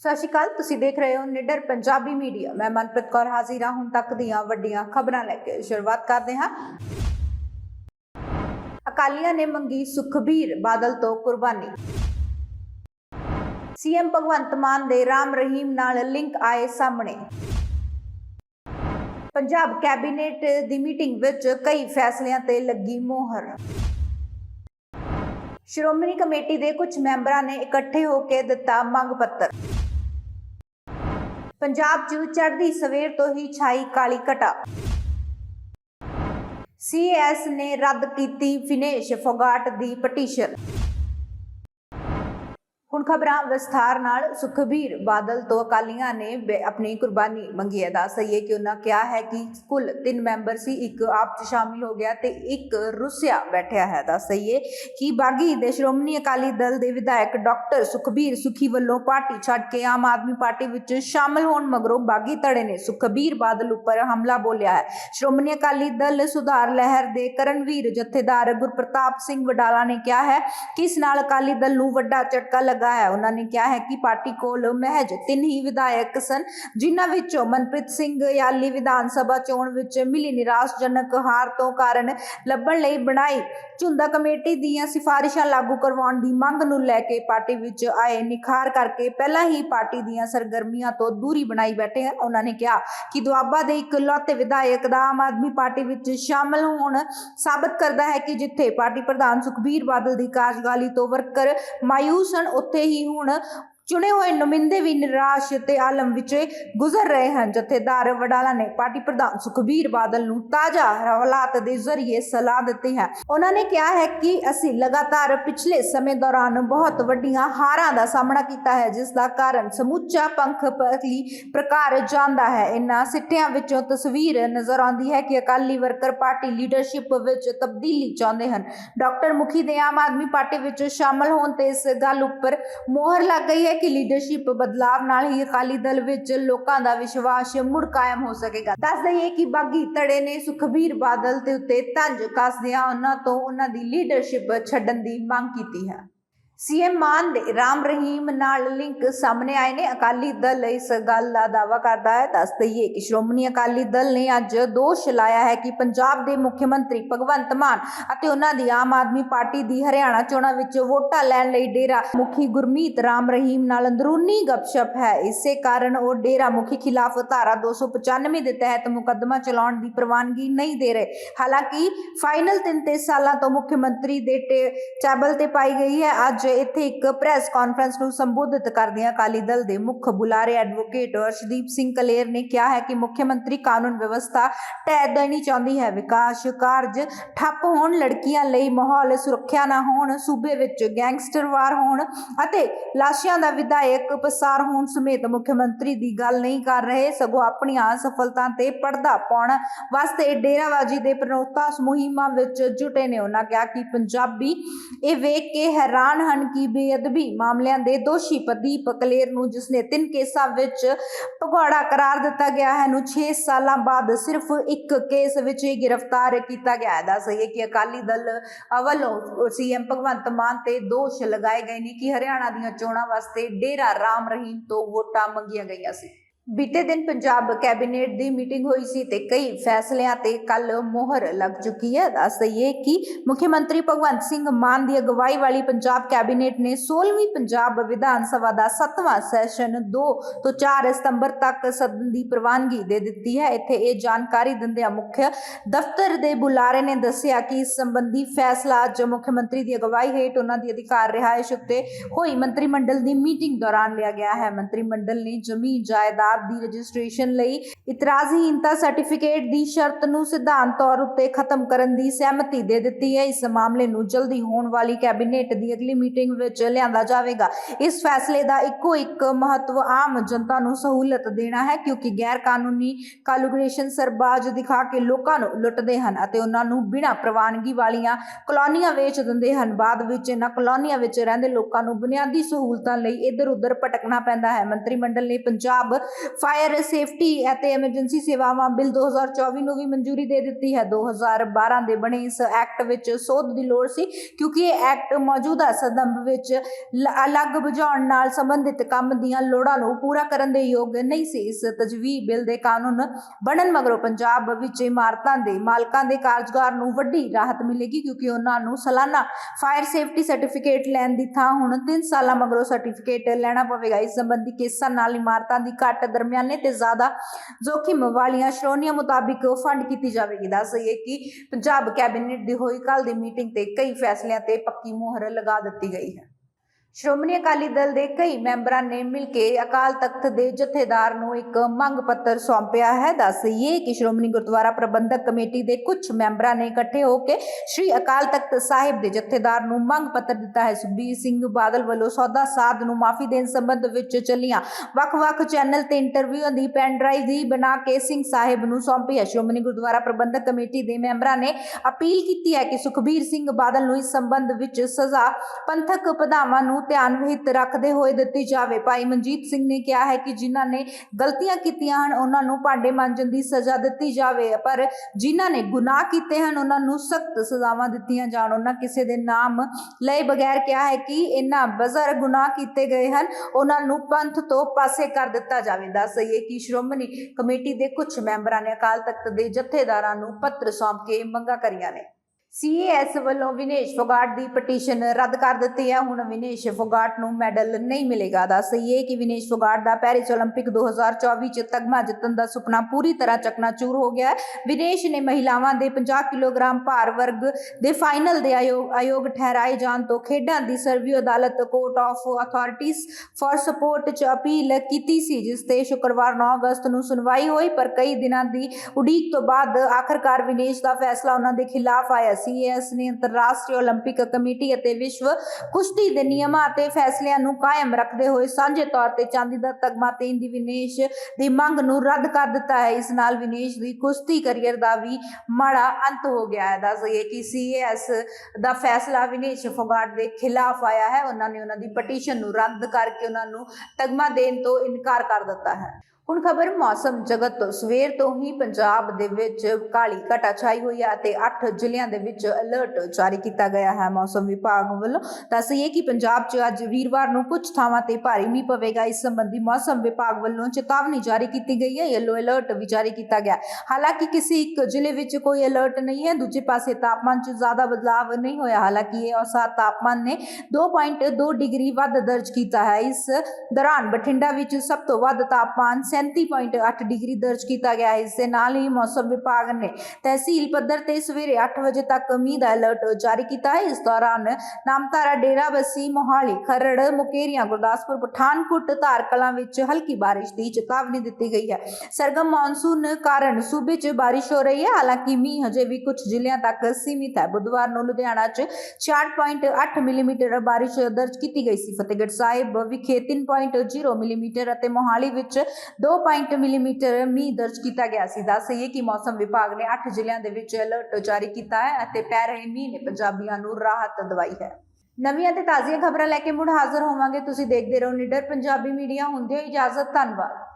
ਸਤਿ ਸ਼੍ਰੀ ਅਕਾਲ, ਤੁਸੀਂ ਦੇਖ ਰਹੇ ਹੋ ਨਿਡਰ ਪੰਜਾਬੀ ਮੀਡੀਆ। ਮੈਂ ਮਨਪ੍ਰੀਤ ਕੌਰ ਹਾਜ਼ਰ ਹਾਂ ਹੁਣ ਤੱਕ ਦੀਆਂ ਵੱਡੀਆਂ ਖਬਰਾਂ ਲੈ ਕੇ ਸ਼ੁਰੂਆਤ ਕਰਦੇ ਹਾਂ। ਅਕਾਲੀਆਂ ਨੇ ਮੰਗੀ ਸੁਖਬੀਰ ਬਾਦਲ ਤੋਂ ਕੁਰਬਾਨੀ। ਸੀਐਮ ਭਗਵੰਤ ਮਾਨ ਦੇ ਰਾਮ ਰਹੀਮ ਨਾਲ ਲਿੰਕ ਆਏ ਸਾਹਮਣੇ। ਪੰਜਾਬ ਕੈਬਨਿਟ ਦੀ ਮੀਟਿੰਗ ਵਿੱਚ ਕਈ ਫੈਸਲਿਆਂ ਤੇ ਲੱਗੀ ਮੋਹਰ। ਸ਼੍ਰੋਮਣੀ ਕਮੇਟੀ ਦੇ ਕੁਝ ਮੈਂਬਰਾਂ ਨੇ ਇਕੱਠੇ ਹੋ ਕੇ ਦਿੱਤਾ ਮੰਗ ਪੱਤਰ। ਪੰਜਾਬ 'ਚ ਚੜ੍ਹਦੀ ਸਵੇਰ ਤੋਂ ਹੀ ਛਾਈ ਕਾਲੀ ਘਟਾ ਸੀਐਸ ਨੇ ਰੱਦ ਕੀਤੀ ਫਿਨੇਸ਼, ਫੋਗਾਟ ਦੀ ਪਟੀਸ਼ਨ। ਹੁਣ ਖਬਰਾਂ ਵਿਸਥਾਰ ਨਾਲ। ਸੁਖਬੀਰ ਬਾਦਲ ਤੋਂ ਅਕਾਲੀਆਂ ਨੇ ਬੇ- ਆਪਣੀ ਕੁਰਬਾਨੀ ਮੰਗੀ ਹੈ। ਦੱਸ ਦਈਏ ਕਿ ਉਹਨਾਂ ਕਿਹਾ ਹੈ ਕਿ ਕੁੱਲ ਤਿੰਨ ਮੈਂਬਰ ਸੀ, ਇੱਕ ਆਪ ਚ ਸ਼ਾਮਿਲ ਹੋ ਗਿਆ ਤੇ ਇੱਕ ਰੁੱਸਿਆ ਬੈਠਿਆ ਹੈ। ਦੱਸ ਦਈਏ ਕਿ ਬਾਗੀ ਦੇ ਸ਼੍ਰੋਮਣੀ ਅਕਾਲੀ ਦਲ ਦੇ ਵਿਧਾਇਕ ਡਾਕਟਰ ਸੁਖਬੀਰ ਸੁਖੀ ਵੱਲੋਂ ਪਾਰਟੀ ਛੱਡ ਕੇ ਆਮ ਆਦਮੀ ਪਾਰਟੀ ਵਿੱਚ ਸ਼ਾਮਲ ਹੋਣ ਮਗਰੋਂ ਬਾਗੀ ਧੜੇ ਨੇ ਸੁਖਬੀਰ ਬਾਦਲ ਉੱਪਰ ਹਮਲਾ ਬੋਲਿਆ ਹੈ। ਸ਼੍ਰੋਮਣੀ ਅਕਾਲੀ ਦਲ ਸੁਧਾਰ ਲਹਿਰ ਦੇ ਕਰਨਵੀਰ ਜਥੇਦਾਰ ਗੁਰਪ੍ਰਤਾਪ ਸਿੰਘ ਵਡਾਲਾ ਨੇ ਕਿਹਾ ਹੈ ਕਿ ਇਸ ਨਾਲ ਅਕਾਲੀ ਦਲ ਨੂੰ ਵੱਡਾ ਝਟਕਾ ਲੱਗ ਹੈ ਉਹਨਾਂ ਨੇ ਕਿਹਾ ਹੈ ਕਿ ਪਾਰਟੀ ਕੋਲ ਮਹਿਜ ਤਿੰਨ ਹੀ ਵਿਧਾਇਕ ਸਨ, ਜਿਨ੍ਹਾਂ ਵਿੱਚੋਂ ਮਨਪ੍ਰੀਤ ਸਿੰਘ ਯਾਲੀ ਵਿਧਾਨ ਸਭਾ ਚੋਣ ਵਿੱਚ ਮਿਲੀ ਨਿਰਾਸ਼ਜਨਕ ਹਾਰ ਤੋਂ ਕਾਰਨ ਲੱਭਣ ਲਈ ਬਣਾਈ। ਝੁੰਦਾ ਕਮੇਟੀ ਦੀਆਂ ਸਿਫਾਰਿਸ਼ਾਂ ਲਾਗੂ ਕਰਵਾਉਣ ਦੀ ਮੰਗ ਨੂੰ ਲੈ ਕੇ ਪਾਰਟੀ ਵਿੱਚ ਆਏ ਨਿਖਾਰ ਕਰਕੇ ਪਹਿਲਾਂ ਹੀ ਪਾਰਟੀ ਦੀਆਂ ਸਰਗਰਮੀਆਂ ਤੋਂ ਦੂਰੀ ਬਣਾਈ ਬੈਠੇ ਹਨ। ਉਹਨਾਂ ਨੇ ਕਿਹਾ ਕਿ ਦੁਆਬਾ ਦੇ ਇਕਲੌਤੇ ਵਿਧਾਇਕ ਦਾ ਆਮ ਆਦਮੀ ਪਾਰਟੀ ਵਿੱਚ ਸ਼ਾਮਲ ਹੋਣ ਸਾਬਤ ਕਰਦਾ ਹੈ ਕਿ ਜਿੱਥੇ ਪਾਰਟੀ ਪ੍ਰਧਾਨ ਸੁਖਬੀਰ ਬਾਦਲ ਦੀ ਕਾਰਜਕਾਲੀ ਤੋਂ ਵਰਕਰ ਮਾਯੂਸ ਹਨ ਉੱਥੇ ਹੀ ਹੁਣ ਚੁਣੇ ਹੋਏ ਨੁਮਾਇੰਦੇ ਵੀ ਨਿਰਾਸ਼ ਤੇ ਆਲਮ ਵਿੱਚ ਗੁਜ਼ਰ ਰਹੇ ਹਨ ਜਥੇਦਾਰ ਵਡਾਲਾ ਨੇ ਪਾਰਟੀ ਪ੍ਰਧਾਨ ਸੁਖਬੀਰ ਬਾਦਲ ਨੂੰ ਤਾਜ਼ਾ ਹਵਾਲਾਤ ਦੇ ਜ਼ਰੀਏ ਸਲਾਹ ਦਿੱਤੀ ਹੈ। ਉਹਨਾਂ ਨੇ ਕਿਹਾ ਹੈ ਕਿ ਅਸੀਂ ਲਗਾਤਾਰ ਪਿਛਲੇ ਸਮੇਂ ਦੌਰਾਨ ਬਹੁਤ ਵੱਡੀਆਂ ਹਾਰਾਂ ਦਾ ਸਾਹਮਣਾ ਕੀਤਾ ਹੈ, ਜਿਸ ਦਾ ਕਾਰਨ ਸਮੁੱਚਾ ਪੰਖ ਪਰਲੀ ਪ੍ਰਕਾਰ ਜਾਂਦਾ ਹੈ। ਇਨ੍ਹਾਂ ਸਿੱਟਿਆਂ ਵਿੱਚੋਂ ਤਸਵੀਰ ਨਜ਼ਰ ਆਉਂਦੀ ਹੈ ਕਿ ਅਕਾਲੀ ਵਰਕਰ ਪਾਰਟੀ ਲੀਡਰਸ਼ਿਪ ਵਿੱਚ ਤਬਦੀਲੀ ਚਾਹੁੰਦੇ ਹਨ। ਡਾਕਟਰ ਮੁਖੀ ਦੇ ਆਮ ਆਦਮੀ ਪਾਰਟੀ ਵਿੱਚ ਸ਼ਾਮਲ ਹੋਣ ਤੇ ਇਸ ਗੱਲ ਉੱਪਰ ਮੋਹਰ ਲੱਗ ਗਈ ਹੈ ਕਿ ਲੀਡਰਸ਼ਿਪ ਬਦਲਾਵ ਨਾਲ ਹੀ ਅਕਾਲੀ ਦਲ ਵਿੱਚ ਲੋਕਾਂ ਦਾ ਵਿਸ਼ਵਾਸ ਮੁੜ ਕਾਇਮ ਹੋ ਸਕੇਗਾ। ਦੱਸ ਦਈਏ ਕਿ ਬਾਗੀ ਧੜੇ ਨੇ ਸੁਖਬੀਰ ਬਾਦਲ ਦੇ ਉੱਤੇ ਤੰਜ ਕੱਸਦਿਆਂ ਉਹਨਾਂ ਤੋਂ ਉਹਨਾਂ ਦੀ ਲੀਡਰਸ਼ਿਪ ਛੱਡਣ ਦੀ ਮੰਗ ਕੀਤੀ ਹੈ। ਸੀਐਮ ਮਾਨ ਦੇ ਰਾਮ ਰਹੀਮ ਨਾਲ ਲਿੰਕ ਸਾਹਮਣੇ ਆਏ ਨੇ। ਅਕਾਲੀ ਦਲ ਇਸ ਗੱਲ ਦਾ ਦਾਅਵਾ ਕਰਦਾ ਹੈ। ਦੱਸ ਦਈਏ ਕਿ ਸ਼੍ਰੋਮਣੀ ਅਕਾਲੀ ਦਲ ਨੇ ਅੱਜ ਦੋਸ਼ ਲਾਇਆ ਹੈ ਕਿ ਪੰਜਾਬ ਦੇ ਮੁੱਖ ਮੰਤਰੀ ਭਗਵੰਤ ਮਾਨ ਅਤੇ ਉਹਨਾਂ ਦੀ ਆਮ ਆਦਮੀ ਪਾਰਟੀ ਦੀ ਹਰਿਆਣਾ ਚੋਣਾਂ ਵਿੱਚ ਵੋਟਾਂ ਲੈਣ ਲਈ ਡੇਰਾ ਮੁਖੀ ਗੁਰਮੀਤ ਰਾਮ ਰਹੀਮ ਨਾਲ ਅੰਦਰੂਨੀ ਗੱਪਸ਼ਪ ਹੈ। ਇਸੇ ਕਾਰਨ ਉਹ ਡੇਰਾ ਮੁਖੀ ਖਿਲਾਫ ਧਾਰਾ 295 ਦੇ ਤਹਿਤ ਮੁਕੱਦਮਾ ਚਲਾਉਣ ਦੀ ਪ੍ਰਵਾਨਗੀ ਨਹੀਂ ਦੇ ਰਹੇ। ਹਾਲਾਂਕਿ ਫਾਈਨਲ 3 ਸਾਲਾਂ ਤੋਂ ਮੁੱਖ ਮੰਤਰੀ ਦੇ ਟੇ- ਟੇਬਲ ਤੇ ਪਾਈ ਗਈ ਹੈ। ਅੱਜ ਇੱਥੇ ਇੱਕ ਪ੍ਰੈਸ ਕਾਨਫਰੰਸ ਨੂੰ ਸੰਬੋਧਿਤ ਕਰਦਿਆਂ ਅਕਾਲੀ ਦਲ ਦੇ ਮੁੱਖ ਬੁਲਾਰੇ ਐਡਵੋਕੇਟ ਅਰਸ਼ਦੀਪ ਸਿੰਘ ਕਲੇਰ ਨੇ ਕਿਹਾ ਹੈ ਕਿ ਮੁੱਖ ਮੰਤਰੀ ਕਾਨੂੰਨ ਵਿਵਸਥਾ ਢਹਿ ਦੇਣੀ ਚਾਹੁੰਦੀ ਹੈ। ਵਿਕਾਸ ਕਾਰਜ ਠੱਪ ਹੋਣ, ਲੜਕੀਆਂ ਲਈ ਮਾਹੌਲ ਸੁਰੱਖਿਆ ਨਾ ਹੋਣ, ਸੂਬੇ ਵਿੱਚ ਗੈਂਗਸਟਰ ਵਾਰ ਹੋਣ ਅਤੇ ਲਾਸ਼ਾਂ ਦਾ ਵਿਧਾਇਕ ਪਸਾਰ ਹੋਣ ਸਮੇਤ ਮੁੱਖ ਮੰਤਰੀ ਦੀ ਗੱਲ ਨਹੀਂ ਕਰ ਰਹੇ, ਸਗੋਂ ਆਪਣੀਆਂ ਸਫਲਤਾ ਤੇ ਪਰਦਾ ਪਾਉਣ ਵਾਸਤੇ ਡੇਰਾਵਾਜੀ ਦੇ ਪ੍ਰਨੋਤਾ ਮੁਹਿੰਮਾਂ ਵਿੱਚ ਜੁਟੇ ਨੇ। ਉਹਨਾਂ ਕਿਹਾ ਕਿ ਪੰਜਾਬੀ ਇਹ ਵੇਖ ਕੇ ਹੈਰਾਨ ਹਨ ਕਿ ਬੇਅਦਬੀ? ਮਾਮਲਿਆਂ ਦੇ ਦੋਸ਼ੀ ਪ੍ਰਦੀਪ ਕਲੇਰ ਨੂੰ, ਜਿਸਨੇ ਤਿੰਨ ਕੇਸਾਂ ਵਿੱਚ ਭਗੌੜਾ ਕਰਾਰ ਦਿੱਤਾ ਗਿਆ ਹੈ, ਨੂੰ 6 ਸਾਲਾਂ ਬਾਅਦ ਸਿਰਫ ਇੱਕ ਕੇਸ ਵਿੱਚ ਹੀ ਗ੍ਰਿਫਤਾਰ ਕੀਤਾ ਗਿਆ ਹੈ। ਦੱਸ ਦਈਏ ਕਿ ਅਕਾਲੀ ਦਲ ਵੱਲੋਂ ਸੀਐਮ ਭਗਵੰਤ ਮਾਨ ਤੇ ਦੋਸ਼ ਲਗਾਏ ਗਏ ਨੇ ਕਿ ਹਰਿਆਣਾ ਦੀਆਂ ਚੋਣਾਂ ਵਾਸਤੇ ਡੇਰਾ ਰਾਮ ਰਹੀਮ ਤੋਂ ਵੋਟਾਂ ਮੰਗੀਆਂ ਗਈਆਂ ਸੀ। ਬੀਤੇ ਦਿਨ ਪੰਜਾਬ ਕੈਬਨਿਟ ਦੀ ਮੀਟਿੰਗ ਹੋਈ ਸੀ ਤੇ ਕਈ ਫੈਸਲਿਆਂ ਤੇ ਕੱਲ ਮੋਹਰ ਲੱਗ ਚੁੱਕੀ ਹੈ। ਦੱਸ ਦਈਏ ਕਿ ਮੁੱਖ ਮੰਤਰੀ ਭਗਵੰਤ ਸਿੰਘ ਮਾਨ ਦੀ ਅਗਵਾਈ ਵਾਲੀ ਪੰਜਾਬ ਕੈਬਨਿਟ ਨੇ 16ਵੀਂ ਪੰਜਾਬ ਵਿਧਾਨ ਸਭਾ ਦਾ 7ਵਾਂ ਸੈਸ਼ਨ 2 ਤੋਂ 4 ਸਤੰਬਰ ਤੱਕ ਸਦਨ ਦੀ ਪ੍ਰਵਾਨਗੀ ਦੇ ਦਿੱਤੀ ਹੈ। ਇੱਥੇ ਇਹ ਜਾਣਕਾਰੀ ਦਿੰਦਿਆਂ ਮੁੱਖ ਦਫ਼ਤਰ ਦੇ ਬੁਲਾਰੇ ਨੇ ਦੱਸਿਆ ਕਿ ਇਸ ਸੰਬੰਧੀ ਫੈਸਲਾ ਅੱਜ ਮੁੱਖ ਮੰਤਰੀ ਦੀ ਅਗਵਾਈ ਹੇਠ ਉਹਨਾਂ ਦੀ ਅਧਿਕਾਰ ਰਿਹਾਇਸ਼ ਉੱਤੇ ਹੋਈ ਮੰਤਰੀ ਮੰਡਲ ਦੀ ਮੀਟਿੰਗ ਦੌਰਾਨ ਲਿਆ ਗਿਆ ਹੈ। ਮੰਤਰੀ ਮੰਡਲ ਨੇ ਜ਼ਮੀਨ ਜਾਇਦਾਦ ਦੀ ਰਜਿਸਟ੍ਰੇਸ਼ਨ ਲਈ ਇਤਰਾਜ਼ਹੀਨਤਾ ਸਰਟੀਫਿਕੇਟ ਦੀ ਸ਼ਰਤ ਨੂੰ ਸਿਧਾਂਤ ਤੌਰ ਉੱਤੇ ਖਤਮ ਕਰਨ ਦੀ ਸਹਿਮਤੀ ਦੇ ਦਿੱਤੀ ਹੈ। ਇਸ ਮਾਮਲੇ ਨੂੰ ਜਲਦੀ ਹੋਣ ਵਾਲੀ ਕੈਬਨਿਟ ਦੀ ਅਗਲੀ ਮੀਟਿੰਗ ਵਿੱਚ ਲਿਆਂਦਾ ਜਾਵੇਗਾ। ਇਸ ਫੈਸਲੇ ਦਾ ਇੱਕੋ ਇੱਕ ਮਹੱਤਵ ਆਮ ਜਨਤਾ ਨੂੰ ਸਹੂਲਤ ਦੇਣਾ ਹੈ, ਕਿਉਂਕਿ ਗੈਰ ਕਾਨੂੰਨੀ ਕਾਲੂਗ੍ਰੇਸ਼ਨ ਸਰਬਾਜ ਦਿਖਾ ਕੇ ਲੋਕਾਂ ਨੂੰ ਲੁੱਟਦੇ ਹਨ ਅਤੇ ਉਹਨਾਂ ਨੂੰ ਬਿਨਾਂ ਪ੍ਰਵਾਨਗੀ ਵਾਲੀਆਂ ਕਲੋਨੀਆਂ ਵੇਚ ਦਿੰਦੇ ਹਨ। ਬਾਅਦ ਵਿੱਚ ਇਹਨਾਂ ਕਲੋਨੀਆਂ ਵਿੱਚ ਰਹਿੰਦੇ ਲੋਕਾਂ ਨੂੰ ਬੁਨਿਆਦੀ ਸਹੂਲਤਾਂ ਲਈ ਇੱਧਰ ਉੱਧਰ ਭਟਕਣਾ ਪੈਂਦਾ ਹੈ। ਮੰਤਰੀ ਮੰਡਲ ਨੇ ਪੰਜਾਬ ਫਾਇਰ ਸੇਫਟੀ ਅਤੇ ਐਮਰਜੈਂਸੀ ਸੇਵਾਵਾਂ ਬਿੱਲ 2024 ਨੂੰ ਵੀ ਮਨਜ਼ੂਰੀ ਦੇ ਦਿੱਤੀ ਹੈ। 2012 ਦੇ ਬਣੇ ਇਸ ਐਕਟ ਵਿੱਚ ਸੋਧ ਦੀ ਲੋੜ ਸੀ ਕਿਉਂਕਿ ਇਹ ਐਕਟ ਮੌਜੂਦਾ ਸਦੰਭ ਵਿੱਚ ਲ- ਅਲੱਗ ਬੁਝਾਉਣ ਨਾਲ ਸੰਬੰਧਿਤ ਕੰਮ ਦੀਆਂ ਲੋੜਾਂ ਨੂੰ ਪੂਰਾ ਕਰਨ ਦੇ ਯੋਗ ਨਹੀਂ ਸੀ। ਇਸ ਤਜਵੀਜ਼ ਬਿੱਲ ਦੇ ਕਾਨੂੰਨ ਬਣਨ ਮਗਰੋਂ ਪੰਜਾਬ ਵਿੱਚ ਇਮਾਰਤਾਂ ਦੇ ਮਾਲਕਾਂ ਦੇ ਕਾਰਜਗਾਰ ਨੂੰ ਵੱਡੀ ਰਾਹਤ ਮਿਲੇਗੀ ਕਿਉਂਕਿ ਉਹਨਾਂ ਨੂੰ ਸਾਲਾਨਾ ਫਾਇਰ ਸੇਫਟੀ ਸਰਟੀਫਿਕੇਟ ਲੈਣ ਦੀ ਥਾਂ ਹੁਣ 3 ਸਾਲਾਂ ਮਗਰੋਂ ਸਰਟੀਫਿਕੇਟ ਲੈਣਾ ਪਵੇਗਾ। ਇਸ ਸੰਬੰਧੀ ਕੇਸਾਂ ਨਾਲ ਇਮਾਰਤਾਂ ਦੀ ਘੱਟ ਦਰਮਿਆਨੇ ਤੇ ਜ਼ਿਆਦਾ ਜੋਖਿਮ ਵਾਲੀਆਂ ਸ਼੍ਰੇਣੀਆਂ ਮੁਤਾਬਿਕ ਫੰਡ ਕੀਤੀ ਜਾਵੇਗੀ। ਦੱਸ ਇਹ ਕਿ ਪੰਜਾਬ ਕੈਬਨਿਟ ਦੀ ਹੋਈ ਕੱਲ ਦੀ ਮੀਟਿੰਗ ਤੇ ਕਈ ਫੈਸਲਿਆਂ ਤੇ ਪੱਕੀ ਮੋਹਰ ਲਗਾ ਦਿੱਤੀ ਗਈ ਹੈ। ਸ਼੍ਰੋਮਣੀ ਅਕਾਲੀ ਦਲ ਦੇ ਕਈ ਮੈਂਬਰਾਂ ਨੇ ਮਿਲ ਕੇ ਅਕਾਲ ਤਖਤ ਦੇ ਜਥੇਦਾਰ ਨੂੰ ਇੱਕ ਮੰਗ ਪੱਤਰ ਸੌਂਪਿਆ ਹੈ। ਦੱਸਈਏ ਕਿ ਸ਼੍ਰੋਮਣੀ ਗੁਰਦੁਆਰਾ ਪ੍ਰਬੰਧਕ ਕਮੇਟੀ ਦੇ ਕੁਝ ਮੈਂਬਰਾਂ ਨੇ ਇਕੱਠੇ ਹੋ ਕੇ ਸ਼੍ਰੀ ਅਕਾਲ ਤਖਤ ਸਾਹਿਬ ਦੇ ਜਥੇਦਾਰ ਨੂੰ ਮੰਗ ਪੱਤਰ ਦਿੱਤਾ ਹੈ। ਸੁਖਬੀਰ ਸਿੰਘ ਬਾਦਲ ਵੱਲੋਂ ਸੌਦਾ ਸਾਧ ਨੂੰ ਮਾਫੀ ਦੇਣ ਸੰਬੰਧ ਵਿੱਚ ਚੱਲੀਆਂ ਵੱਖ-ਵੱਖ ਚੈਨਲ ਤੇ ਇੰਟਰਵਿਊਆਂ ਦੀ ਪੈਨ ਡਰਾਈਵ ਵੀ ਬਣਾ ਕੇ ਸਿੰਘ ਸਾਹਿਬ ਨੂੰ ਸੌਂਪੀ ਹੈ। ਸ਼੍ਰੋਮਣੀ ਗੁਰਦੁਆਰਾ ਪ੍ਰਬੰਧਕ ਕਮੇਟੀ ਦੇ ਮੈਂਬਰਾਂ ਨੇ ਅਪੀਲ ਕੀਤੀ ਹੈ ਕਿ ਸੁਖਬੀਰ ਸਿੰਘ ਬਾਦਲ ਨੂੰ ਇਸ ਸੰਬੰਧ ਵਿੱਚ ਸਜ਼ਾ ਪੰਥਕ ਪਦਾਵਾਂ ਨੂੰ ਧਿਆਨ ਵਿੱਚ ਰੱਖਦੇ ਹੋਏ ਦਿੱਤੀ ਜਾਵੇ। ਭਾਈ ਮਨਜੀਤ ਸਿੰਘ ਨੇ ਕਿਹਾ ਹੈ ਕਿ ਜਿਨ੍ਹਾਂ ਨੇ ਗਲਤੀਆਂ ਕੀਤੀਆਂ ਹਨ, ਉਹਨਾਂ ਨੂੰ ਭਾਂਡੇ ਮਾਂਜਣ ਦੀ ਸਜ਼ਾ ਦਿੱਤੀ ਜਾਵੇ। ਪਰ ਜਿਨ੍ਹਾਂ ਨੇ ਗੁਨਾਹ ਕੀਤੇ ਹਨ, ਉਹਨਾਂ ਨੂੰ ਸਖਤ ਸਜ਼ਾਵਾਂ ਦਿੱਤੀਆਂ ਜਾਣ। ਉਹਨਾਂ ਕਿਸੇ ਦੇ ਨਾਮ ਲਏ ਬਗੈਰ ਕਿਹਾ ਹੈ ਕਿ ਇਹਨਾਂ ਬਜ਼ਰ ਗੁਨਾਹ ਕੀਤੇ ਗਏ ਹਨ, ਉਹਨਾਂ ਨੂੰ ਪੰਥ ਤੋਂ ਪਾਸੇ ਕਰ ਦਿੱਤਾ ਜਾਵੇ। ਦੱਸ ਦੱਸਈਏ ਕਿ ਸ਼੍ਰੋਮਣੀ ਕਮੇਟੀ ਦੇ ਕੁਝ ਮੈਂਬਰਾਂ ਨੇ ਅਕਾਲ ਤਖਤ ਦੇ ਜਥੇਦਾਰਾਂ ਨੂੰ ਪੱਤਰ ਸੌਂਪ ਕੇ ਮੰਗਾਂ ਕਰੀਆਂ ਨੇ। ਸੀਏਐਸ ਵੱਲੋਂ ਵਿਨੇਸ਼ ਫੋਗਾਟ ਦੀ ਪਟੀਸ਼ਨ ਰੱਦ ਕਰ ਦਿੱਤੀ ਹੈ ਹੁਣ ਵਿਨੇਸ਼ ਫੋਗਾਟ ਨੂੰ ਮੈਡਲ ਨਹੀਂ ਮਿਲੇਗਾ ਦੱਸਈਏ ਕਿ ਵਿਨੇਸ਼ ਫੋਗਾਟ ਦਾ ਪੈਰਿਸ 올림픽 2024 ਚ ਤਗਮਾ ਜਿੱਤਣ ਦਾ ਸੁਪਨਾ ਪੂਰੀ ਤਰ੍ਹਾਂ ਚਕਨਾਚੂਰ ਹੋ ਗਿਆ ਹੈ ਵਿਨੇਸ਼ ਨੇ ਮਹਿਲਾਵਾਂ ਦੇ 50 ਕਿਲੋਗ੍ਰਾਮ ਭਾਰ ਵਰਗ ਦੇ ਫਾਈਨਲ ਦੇ ਆਯੋਗ ਆਯੋਗ ਠਹਿਰਾਏ ਜਾਣ ਤੋਂ ਖੇਡਾਂ ਦੀ ਸਰਵੀ ਅਦਾਲਤ court of authorities for sport ਚ ਅਪੀਲ ਕੀਤੀ ਸੀ ਜਿਸ ਤੇ ਸ਼ੁੱਕਰਵਾਰ 9 ਅਗਸਤ ਨੂੰ ਸੁਣਵਾਈ ਹੋਈ ਪਰ ਕਈ ਦਿਨਾਂ ਦੀ ਉਡੀਕ ਤੋਂ ਬਾਅਦ ਆਖਰਕਾਰ ਵਿਨੇਸ਼ ਦਾ ਫੈਸਲਾ ਉਹਨਾਂ ਦੇ ਖਿਲਾਫ ਆਇਆ ਸੀਐਸ ਨੇ ਅੰਤਰਰਾਸ਼ਟਰੀ 올림픽 ਕਮੇਟੀ ਅਤੇ ਵਿਸ਼ਵ ਕੁਸ਼ਤੀ ਦੇ ਨਿਯਮਾਂ ਅਤੇ ਫੈਸਲਿਆਂ ਨੂੰ ਕਾਇਮ ਰੱਖਦੇ ਹੋਏ ਸਾਂਝੇ ਤੌਰ ਤੇ ਚਾਂਦੀ ਦਾ ਤਗਮਾ ਦੇਣ ਦੀ ਵਿਨੇਸ਼ ਦੀ ਮੰਗ ਨੂੰ ਰੱਦ ਕਰ ਦਿੱਤਾ ਹੈ ਇਸ ਨਾਲ ਵਿਨੇਸ਼ ਦੀ ਕੁਸ਼ਤੀ ਕਰੀਅਰ ਦਾ ਵੀ ਮਾੜਾ ਅੰਤ ਹੋ ਗਿਆ ਹੈ ਦੱਸਈਏ ਕਿ ਸੀਐਸ ਦਾ ਫੈਸਲਾ ਵਿਨੇਸ਼ ਫੋਗਾਟ ਦੇ ਖਿਲਾਫ ਆਇਆ ਹੈ ਉਹਨਾਂ ਨੇ ਉਹਨਾਂ ਦੀ ਪਟੀਸ਼ਨ ਨੂੰ ਰੱਦ ਕਰਕੇ ਉਹਨਾਂ ਨੂੰ ਤਗਮਾ ਦੇਣ ਤੋਂ ਇਨਕਾਰ ਕਰ ਦਿੱਤਾ ਹੈ ਹੁਣ ਖਬਰ, ਮੌਸਮ ਜਗਤ ਤੋਂ, ਸਵੇਰ ਤੋਂ ਹੀ ਪੰਜਾਬ ਦੇ ਵਿੱਚ ਕਾਲੀ ਘਟਾ ਛਾਈ ਹੋਈ ਹੈ ਅਤੇ 8 ਜ਼ਿਲ੍ਹਿਆਂ ਦੇ ਵਿੱਚ ਅਲਰਟ ਜਾਰੀ ਕੀਤਾ ਗਿਆ ਹੈ ਮੌਸਮ ਵਿਭਾਗ ਵੱਲੋਂ। ਦੱਸਿਏ ਕਿ ਪੰਜਾਬ 'ਚ ਅੱਜ ਵੀਰਵਾਰ ਨੂੰ ਕੁਝ ਥਾਵਾਂ ਤੇ ਭਾਰੀ ਮੀਂਹ ਪਵੇਗਾ। ਇਸ ਸੰਬੰਧੀ ਮੌਸਮ ਵਿਭਾਗ ਵੱਲੋਂ ਚੇਤਾਵਨੀ ਜਾਰੀ ਕੀਤੀ ਗਈ ਹੈ। ਯੈਲੋ ਅਲਰਟ ਵੀ ਜਾਰੀ ਕੀਤਾ ਗਿਆ ਹਾਲਾਂਕਿ ਕਿਸੇ ਇੱਕ ਜ਼ਿਲ੍ਹੇ ਵਿੱਚ ਕੋਈ ਅਲਰਟ ਨਹੀਂ ਹੈ। ਦੂਜੇ ਪਾਸੇ ਤਾਪਮਾਨ 'ਚ ਜ਼ਿਆਦਾ ਬਦਲਾਵ ਨਹੀਂ ਹੋਇਆ। ਹਾਲਾਂਕਿ ਇਹ ਔਸਤ ਤਾਪਮਾਨ ਨੇ 2.2 ਡਿਗਰੀ ਵੱਧ ਦਰਜ ਕੀਤਾ ਹੈ। ਇਸ ਦੌਰਾਨ ਬਠਿੰਡਾ ਵਿੱਚ ਸਭ ਤੋਂ ਵੱਧ ਤਾਪਮਾਨ 37.8 ਡਿਗਰੀ ਦਰਜ ਕੀਤਾ ਗਿਆ। ਹੈ ਇਸ ਦੇ ਨਾਲ ਹੀ ਮੌਸਮ ਵਿਭਾਗ ਨੇ ਤਹਿਸੀਲ ਪੱਧਰ ਤੇ ਸਵੇਰੇ 8 ਵਜੇ ਤੱਕ ਮੀਂਹ ਦਾ ਅਲਰਟ ਜਾਰੀ ਕੀਤਾ। ਹੈ ਇਸ ਦੌਰਾਨ ਨਾਮਤਾਰਾ ਡੇਰਾਬੱਸੀ ਮੋਹਾਲੀ, ਖਰੜ, ਮੁਕੇਰੀਆਂ, ਗੁਰਦਾਸਪੁਰ, ਪਠਾਨਕੋਟ, ਧਾਰਕਲਾਂ ਵਿੱਚ ਹਲਕੀ ਬਾਰਿਸ਼ ਦੀ ਚੇਤਾਵਨੀ ਦਿੱਤੀ ਗਈ ਹੈ। ਸਰਗਮ ਮੌਨਸੂਨ ਕਾਰਨ ਸੂਬੇ 'ਚ ਬਾਰਿਸ਼ ਹੋ ਰਹੀ ਹੈ। ਹਾਲਾਂਕਿ ਮੀਂਹ ਹਜੇ ਵੀ ਕੁਝ ਜ਼ਿਲ੍ਹਿਆਂ ਤੱਕ ਸੀਮਿਤ ਹੈ। ਬੁੱਧਵਾਰ ਨੂੰ ਲੁਧਿਆਣਾ 'ਚ 4.8 ਮਿਲੀਮੀਟਰ ਬਾਰਿਸ਼ ਦਰਜ ਕੀਤੀ ਗਈ ਸੀ। ਫਤਿਹਗੜ੍ਹ ਸਾਹਿਬ ਵਿਖੇ 3.0 ਮਿਲੀਮੀਟਰ ਅਤੇ ਮੋਹਾਲੀ ਵਿੱਚ 2 ਮਿਲੀਮੀਟਰ ਮੀਂਹ ਦਰਜ ਕੀਤਾ ਗਿਆ ਸੀ। ਦੱਸ ਦੱਸਈਏ ਕਿ ਮੌਸਮ ਵਿਭਾਗ ਨੇ 8 ਜ਼ਿਲ੍ਹਿਆਂ ਦੇ ਵਿੱਚ ਅਲਰਟ ਜਾਰੀ ਕੀਤਾ ਹੈ ਅਤੇ ਪੈ ਰਹੇ ਮੀਂਹ ਨੇ ਪੰਜਾਬੀਆਂ ਨੂੰ ਰਾਹਤ ਦਵਾਈ ਹੈ। ਨਵੀਆਂ ਤੇ ਤਾਜ਼ੀਆਂ ਖਬਰਾਂ ਲੈ ਕੇ ਮੁੜ ਹਾਜ਼ਰ ਹੋਵਾਂਗੇ। ਤੁਸੀਂ ਦੇਖਦੇ ਰਹੋ ਨਿਡਰ ਪੰਜਾਬੀ ਮੀਡੀਆ। ਹੁੰਦੇ ਹੋ ਇਜਾਜ਼ਤ। ਧੰਨਵਾਦ।